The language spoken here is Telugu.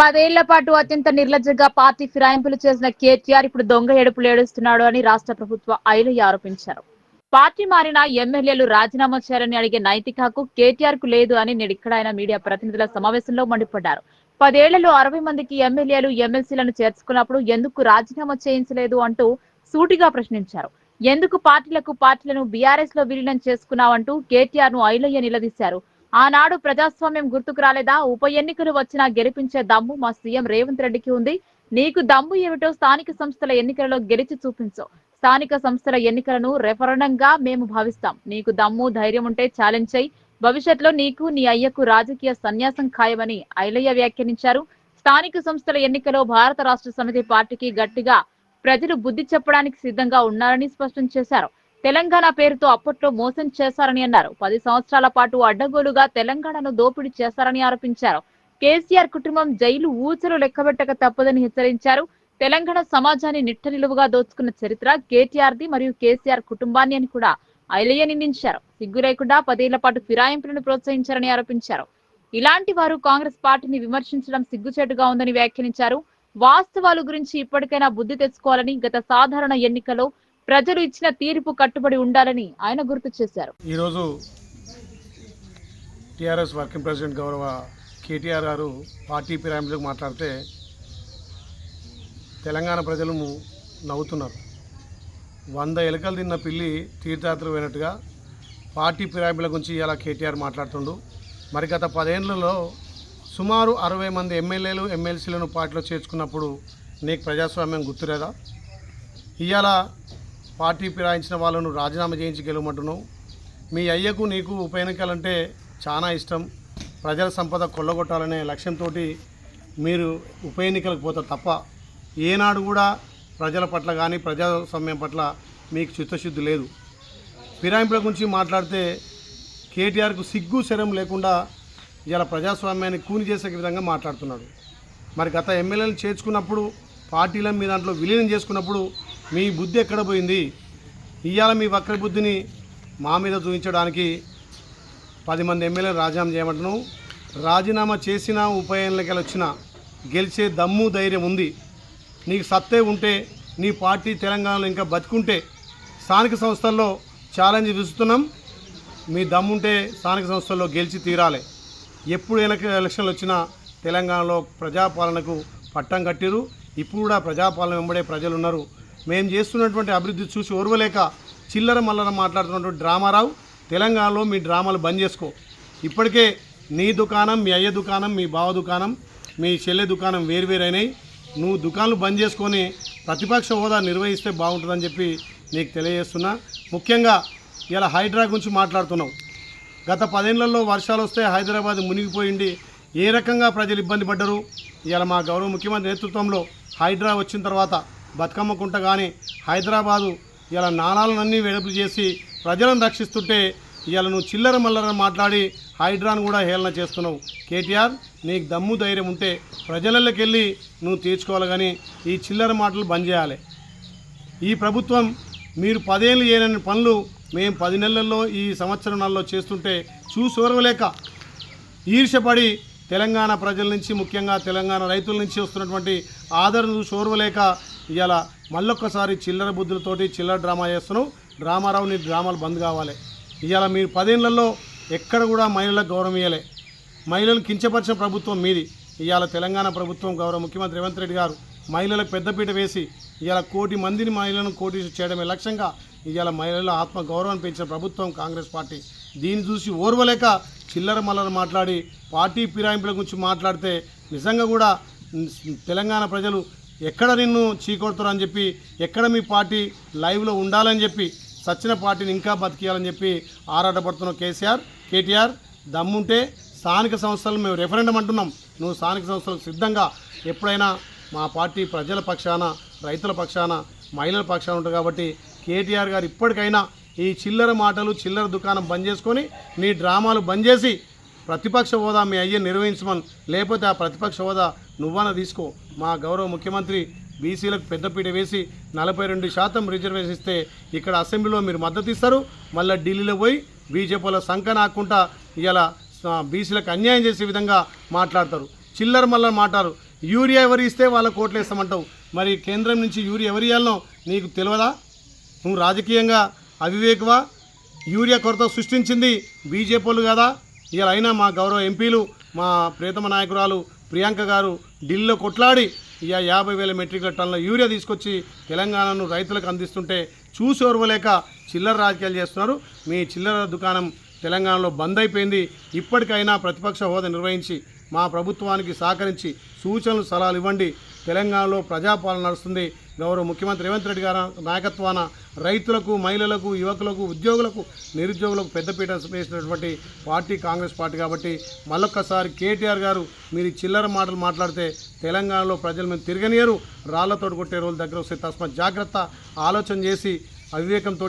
పదేళ్ళ పాటు అత్యంత నిర్లజ్జగా పార్టీ ఫిరాయింపులు చేసిన కేటీఆర్ ఇప్పుడు దొంగ ఏడుపులు ఏడుస్తున్నాడు అని రాష్ట్ర ప్రభుత్వ ఐలయ్య ఆరోపించారు. పార్టీ మారిన ఎమ్మెల్యేలు రాజీనామా చేయాలని అడిగే నైతిక హక్కు కేటీఆర్కు లేదు అని నేడిక్కడ ఆయన మీడియా ప్రతినిధుల సమావేశంలో మండిపడ్డారు. పదేళ్ళలో అరవై మందికి ఎమ్మెల్యేలు ఎమ్మెల్సీలను చేర్చుకున్నప్పుడు ఎందుకు రాజీనామా చేయించలేదు అంటూ సూటిగా ప్రశ్నించారు. ఎందుకు పార్టీలకు పార్టీలను బీఆర్ఎస్లో విలీనం చేసుకున్నావంటూ కేటీఆర్ను ఐలయ్య నిలదీశారు. ఆనాడు ప్రజాస్వామ్యం గుర్తుకు రాలేదా? ఉప ఎన్నికలు వచ్చినా గెలిపించే దమ్ము మా సీఎం రేవంత్ రెడ్డికి ఉంది. నీకు దమ్ము ఏమిటో స్థానిక సంస్థల ఎన్నికలలో గెలిచి చూపించు. స్థానిక సంస్థల ఎన్నికలను రెఫరెండంగా మేము భావిస్తాం. నీకు దమ్ము ధైర్యం ఉంటే ఛాలెంజ్ చేయి. భవిష్యత్తులో నీకు నీ అయ్యకు రాజకీయ సన్యాసం ఖాయమని ఐలయ్య వ్యాఖ్యానించారు. స్థానిక సంస్థల ఎన్నికలో భారత రాష్ట్ర సమితి పార్టీకి గట్టిగా ప్రజలు బుద్ధి చెప్పడానికి సిద్ధంగా ఉన్నారని స్పష్టం చేశారు. తెలంగాణ పేరుతో అప్పట్లో మోసం చేశారని అన్నారు. పది సంవత్సరాల పాటు అడ్డగోలుగా తెలంగాణను దోపిడీ చేశారని ఆరోపించారు. కేసీఆర్ కుటుంబం జైలు ఊచలు లెక్కబెట్టక తప్పదని హెచ్చరించారు. తెలంగాణ సమాజాన్ని నిట్ట నిలువుగా దోచుకున్న చరిత్ర కేటీఆర్ ది మరియు కేసీఆర్ కుటుంబాన్ని అని కూడా ఐలయ్య నిందించారు. సిగ్గు లేకుండా పదేళ్ళ పాటు ఫిరాయింపులను ప్రోత్సహించారని ఆరోపించారు. ఇలాంటి వారు కాంగ్రెస్ పార్టీని విమర్శించడం సిగ్గుచేటుగా ఉందని వ్యాఖ్యానించారు. వాస్తవాల గురించి ఇప్పటికైనా బుద్ధి తెచ్చుకోవాలని గత సాధారణ ఎన్నికలో ప్రజలు ఇచ్చిన తీర్పు కట్టుబడి ఉండాలని ఆయన గుర్తు చేశారు. ఈరోజు టీఆర్ఎస్ వర్కింగ్ ప్రెసిడెంట్ గౌరవ కేటీఆర్ గారు పార్టీ పిరామిడ్లకు మాట్లాడితే తెలంగాణ ప్రజలు నవ్వుతున్నారు. వంద ఎలుకలు తిన్న పిల్లి తీర్థయాత్ర పోయినట్టుగా పార్టీ పిరామిడ్ల గురించి ఇలా కేటీఆర్ మాట్లాడుతుండు. మరి గత పదేళ్ళలో సుమారు అరవై మంది ఎమ్మెల్యేలు ఎమ్మెల్సీలను పార్టీలో చేర్చుకున్నప్పుడు నీకు ప్రజాస్వామ్యం గుర్తులేదా? ఇవాళ పార్టీ ఫిరాయించిన వాళ్ళను రాజీనామా చేయించి గెలవమంటున్నావు. మీ అయ్యకు నీకు ఉప ఎన్నికలంటే చాలా ఇష్టం. ప్రజల సంపద కొల్లగొట్టాలనే లక్ష్యంతో మీరు ఉప ఎన్నికలకు పోతారు తప్ప ఏనాడు కూడా ప్రజల పట్ల కానీ ప్రజాస్వామ్యం పట్ల మీకు చిత్తశుద్ధి లేదు. ఫిరాయింపుల గురించి మాట్లాడితే కేటీఆర్కు సిగ్గు శరం లేకుండా ఇలా ప్రజాస్వామ్యాన్ని కూని చేసే విధంగా మాట్లాడుతున్నాడు. మరి గత ఎమ్మెల్యేలు చేర్చుకున్నప్పుడు పార్టీలను మీ దాంట్లో విలీనం చేసుకున్నప్పుడు మీ బుద్ధి ఎక్కడ పోయింది? ఇవాళ మీ వక్రబుద్ధిని మా మీద చూపించడానికి పది మంది ఎమ్మెల్యేలు రాజీనామా చేయమంటున్నాం. రాజీనామా చేసిన ఉప ఎన్నికలు వచ్చిన గెలిచే దమ్ము ధైర్యం ఉంది. నీకు సత్తే ఉంటే నీ పార్టీ తెలంగాణలో ఇంకా బతుకుంటే స్థానిక సంస్థల్లో ఛాలెంజ్ విసుతున్నాం మీ దమ్ముంటే స్థానిక సంస్థల్లో గెలిచి తీరాలి. ఎప్పుడు వెనక ఎలక్షన్లు వచ్చినా తెలంగాణలో ప్రజాపాలనకు పట్టం కట్టిరు ఇప్పుడు కూడా ప్రజాపాలన వెంబడే ప్రజలు ఉన్నారు మేము చేస్తున్నటువంటి అభివృద్ధి చూసి ఓర్వలేక చిల్లర మల్లర మాట్లాడుతున్నటువంటి డ్రామారావు తెలంగాణలో మీ డ్రామాలు బంద్ చేసుకో. ఇప్పటికే నీ దుకాణం మీ అయ్య దుకాణం మీ బావ దుకాణం మీ చెల్లె దుకాణం వేరువేరైనాయి నువ్వు దుకాణాలు బంద్ చేసుకొని ప్రతిపక్ష హోదా నిర్వహిస్తే బాగుంటుందని చెప్పి నీకు తెలియజేస్తున్నా. ముఖ్యంగా ఇలా హైడ్రా గురించి మాట్లాడుతున్నావు. గత పదేళ్ళలో వర్షాలు వస్తే హైదరాబాద్ మునిగిపోయింది. ఏ రకంగా ప్రజలు ఇబ్బంది పడ్డరు? ఇలా మా గౌరవ ముఖ్యమంత్రి నేతృత్వంలో హైడ్రా వచ్చిన తర్వాత బతుకమ్మ కుంట కానీ హైదరాబాదు ఇలా నాణాలన్నీ వెడుపులు చేసి ప్రజలను రక్షిస్తుంటే ఇవాళ నువ్వు చిల్లర మల్లర మాట్లాడి హైడ్రాను కూడా హేళన చేస్తున్నావు. కేటీఆర్ నీకు దమ్ము ధైర్యం ఉంటే ప్రజలకి వెళ్ళి నువ్వు తీర్చుకోవాలి కానీ ఈ చిల్లర మాటలు బంద్ చేయాలి. ఈ ప్రభుత్వం మీరు పదేళ్ళు చేయని పనులు మేము పది నెలల్లో ఈ సంవత్సరం నెలలో చేస్తుంటే చూసి ఈర్షపడి తెలంగాణ ప్రజల నుంచి ముఖ్యంగా తెలంగాణ రైతుల నుంచి వస్తున్నటువంటి ఆదరణ చూసి ఓర్వలేక ఇవాళ మళ్ళొక్కసారి చిల్లర బుద్ధులతోటి చిల్లర డ్రామా చేస్తున్నావు డ్రామారావు నీ డ్రామాలు బంద్ కావాలి. ఇవాళ మీరు పదేళ్ళలో ఎక్కడ కూడా మహిళలకు గౌరవం ఇవ్వలే మహిళలు కించపరిచిన ప్రభుత్వం మీది. ఇవాళ తెలంగాణ ప్రభుత్వం గౌరవ ముఖ్యమంత్రి రేవంత్ రెడ్డి గారు మహిళలకు పెద్దపీట వేసి ఇవాళ కోటి మందిని మహిళలను కోటి చేయడమే లక్ష్యంగా ఇవాళ మహిళల ఆత్మ గౌరవాన్ని పెంచిన ప్రభుత్వం కాంగ్రెస్ పార్టీ. దీన్ని చూసి ఓర్వలేక చిల్లర మల్లర మాట్లాడి పార్టీ ఫిరాయింపుల గురించి మాట్లాడితే నిజంగా కూడా తెలంగాణ ప్రజలు ఎక్కడ నిన్ను చీకొడతారు అని చెప్పి ఎక్కడ మీ పార్టీ లైవ్లో ఉండాలని చెప్పి సచ్చిన పార్టీని ఇంకా బతికేయాలని చెప్పి ఆరాటపడుతున్న కేసీఆర్ కేటీఆర్ దమ్ముంటే స్థానిక సంస్థలు మేము రెఫరెండం అంటున్నాం. నువ్వు స్థానిక సంస్థలకు సిద్ధంగా ఎప్పుడైనా మా పార్టీ ప్రజల పక్షాన రైతుల పక్షాన మహిళల పక్షాన ఉంటుంది కాబట్టి కేటీఆర్ గారు ఇప్పటికైనా ఈ చిల్లర మాటలు చిల్లర దుకాణం బంద్ చేసుకొని నీ డ్రామాలు బంద్ చేసి ప్రతిపక్ష హోదా మీ అయ్యే నిర్వహించమని లేకపోతే ఆ ప్రతిపక్ష హోదా నువ్వన తీసుకో. మా గౌరవ ముఖ్యమంత్రి బీసీలకు పెద్దపీట వేసి నలభై రెండు శాతం రిజర్వేషన్ ఇస్తే ఇక్కడ అసెంబ్లీలో మీరు మద్దతు ఇస్తారు. మళ్ళీ ఢిల్లీలో పోయి బీజేపీలో సంఖ నాకుండా ఇలా బీసీలకు అన్యాయం చేసే విధంగా మాట్లాడతారు. చిల్లర మళ్ళీ మాట్లాడు యూరియా ఎవరు ఇస్తే వాళ్ళ కోట్లు వేస్తామంటావు. మరి కేంద్రం నుంచి యూరియా ఎవరు ఇవ్వాలనో నీకు తెలియదా నువ్వు రాజకీయంగా అవివేకవా? యూరియా కొరత సృష్టించింది బీజేపీలు కదా? ఇలా అయినా మా గౌరవ ఎంపీలు మా ప్రియతమ నాయకురాలు ప్రియాంక గారు ఢిల్లీలో కొట్లాడి ఇక యాభై వేల మెట్రిక్ టన్నుల యూరియా తీసుకొచ్చి తెలంగాణను రైతులకు అందిస్తుంటే చూసి ఓర్వలేక చిల్లర రాజకీయాలు చేస్తున్నారు. మీ చిల్లర దుకాణం తెలంగాణలో బంద్ అయిపోయింది. ఇప్పటికైనా ప్రతిపక్ష హోదా నిర్వహించి మా ప్రభుత్వానికి సహకరించి సూచనలు సలహాలు ఇవ్వండి. తెలంగాణలో ప్రజాపాలన నడుస్తుంది. గౌరవ ముఖ్యమంత్రి రేవంత్ రెడ్డి గారి నాయకత్వాన రైతులకు మహిళలకు యువకులకు ఉద్యోగులకు నిరుద్యోగులకు పెద్దపీట వేసినటువంటి పార్టీ కాంగ్రెస్ పార్టీ కాబట్టి మళ్ళొక్కసారి కేటీఆర్ గారు మీరు చిల్లర మాటలు మాట్లాడితే తెలంగాణలో ప్రజలు మేము తిరగనియరు. రాళ్ళతోడు కొట్టే రోజుల దగ్గర వస్తే తస్మ జాగ్రత్త ఆలోచన చేసి అవివేకంతో